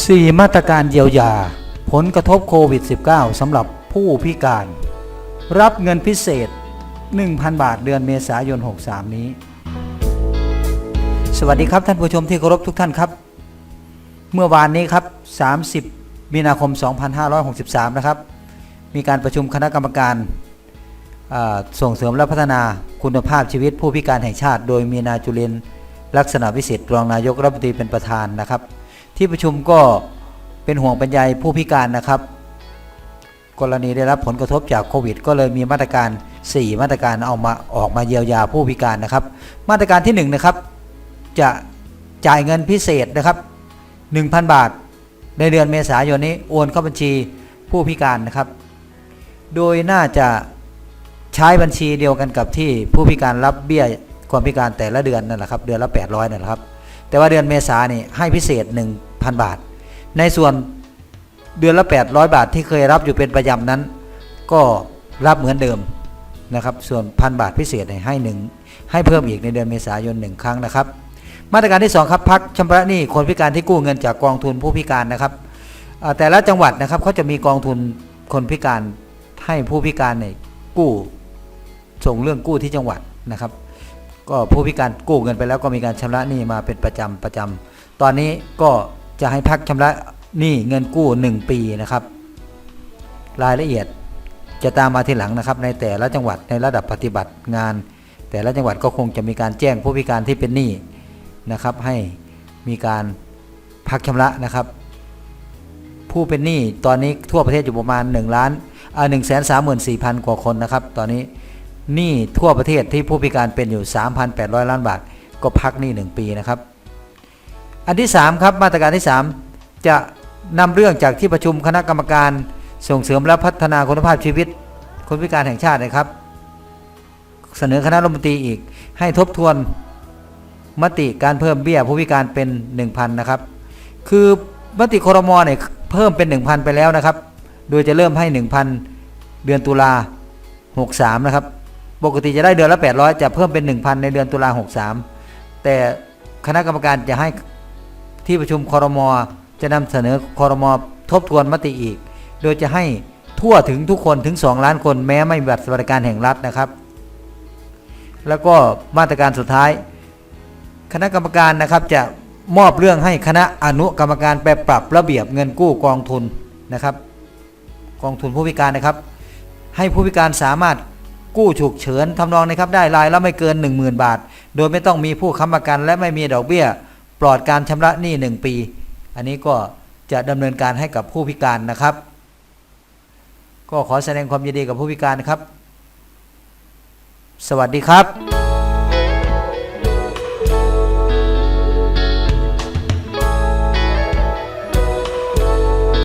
4 มาตรการเยียวยา ผลกระทบโควิด -19 สำหรับผู้พิการ รับเงินพิเศษ 1,000 บาทเดือนเมษายน 63 นี้ สวัสดีครับท่านผู้ชมที่เคารพทุกท่านครับ เมื่อวานนี้ครับ 30 มีนาคม 2563 นะครับ มีการประชุมคณะกรรมการส่งเสริมและพัฒนาคุณภาพชีวิตผู้พิการแห่งชาติ โดยมีนายจุลินลักษณะวิสิทธิ์รองนายกรัฐมนตรีเป็นประธานนะครับ ที่ประชุมก็เป็นห่วงป็นใยผู้พิการนะครับ กรณีได้รับผลกระทบจากโควิด ก็เลยมีมาตรการ 4 มาตรการเอามาออกมาเยียวยาผู้พิการนะครับ มาตรการที่1นะครับจะจ่ายเงินพิเศษนะครับ 1,000 บาท ในเดือนเมษายนนี้โอนเข้าบัญชีผู้พิการนะครับ โดยน่าจะใช้บัญชีเดียวกันกับที่ผู้พิการรับเบี้ยความพิการแต่ละเดือนนั่นแหละครับ เดือนละ 800นั่นแหละครับ แต่ว่าเดือนเมษานี่ให้พิเศษ 1,000 บาท ในส่วนเดือนละ 800 บาทที่เคยรับอยู่เป็นประจำนั้น ก็รับเหมือนเดิมนะครับ ส่วนพันบาทพิเศษให้หนึ่งให้เพิ่มอีกในเดือนเมษายนหนึ่งครั้งนะครับ มาตรการที่ 2 ครับพักชำระหนี้คนพิการที่กู้เงินจากกองทุนผู้พิการนะครับแต่ละจังหวัดนะครับเขาจะมีกองทุนคนพิการให้ผู้พิการเนี่ยกู้ส่งเรื่องกู้ที่จังหวัดนะครับ ก็ผู้พิการกู้เงินไปแล้วก็มีการชำระหนี้มาเป็นประจำประจำตอนนี้ก็จะให้พักชำระหนี้เงินกู้ 1 ปีนะครับ รายละเอียดจะตามมาทีหลังนะครับ ในแต่ละจังหวัดในระดับปฏิบัติงาน แต่ละจังหวัดก็คงจะมีการแจ้งผู้พิการที่เป็นหนี้นะครับให้มีการพักชำระนะครับ ผู้เป็นหนี้ตอนนี้ทั่วประเทศอยู่ประมาณ1ล้านอ่าหนึ่งแสนสามหมื่นสี่พันกว่าคนนะครับ ตอนนี้ หนี้ทั่วประเทศที่ผู้พิการเป็นอยู่ 3,800 ล้านบาท ก็พักหนี้ 1 ปีนะครับ อันที่ 3 ครับมาตรการที่ 3 จะนำเรื่องจากที่ประชุมคณะกรรมการส่งเสริมและพัฒนาคุณภาพชีวิต คนพิการแห่งชาตินะครับ เสนอคณะรัฐมนตรีอีก ให้ทบทวนมติการเพิ่มเบี้ยผู้พิการเป็น 1,000นะครับ คือมติครมเนี่ยเพิ่มเป็น 1,000 ไปแล้วนะครับ โดยจะเริ่มให้ 1,000 เดือนตุลา63 นะครับ ปกติจะได้เดือนละ 800 จะเพิ่มเป็น 1,000 ในเดือนตุลา63 แต่คณะกรรมการจะให้ที่ประชุมคอรมอจะนำเสนอคอรมอทบทวนมติอีก โดยจะให้ทั่วถึงทุกคนถึง 2 ล้านคนแม้ไม่มีบัตรสวัสดิการแห่งรัฐนะครับ แล้วก็มาตรการสุดท้าย คณะกรรมการนะครับจะมอบเรื่องให้คณะอนุกรรมการไปปรับระเบียบเงินกู้กองทุนนะครับ กองทุนผู้พิการนะครับ ให้ผู้พิการสามารถ กู้ฉุกเฉินทำนองนี้ครับได้รายละไม่เกิน 10,000 บาท โดยไม่ต้องมีผู้ค้ำประกัน และไม่มีดอกเบี้ย ปลอดการชำระหนี้1ปี อันนี้ก็จะดำเนินการให้กับผู้พิการนะครับ ก็ขอแสดงความยินดีกับผู้พิการนะครับ สวัสดีครับ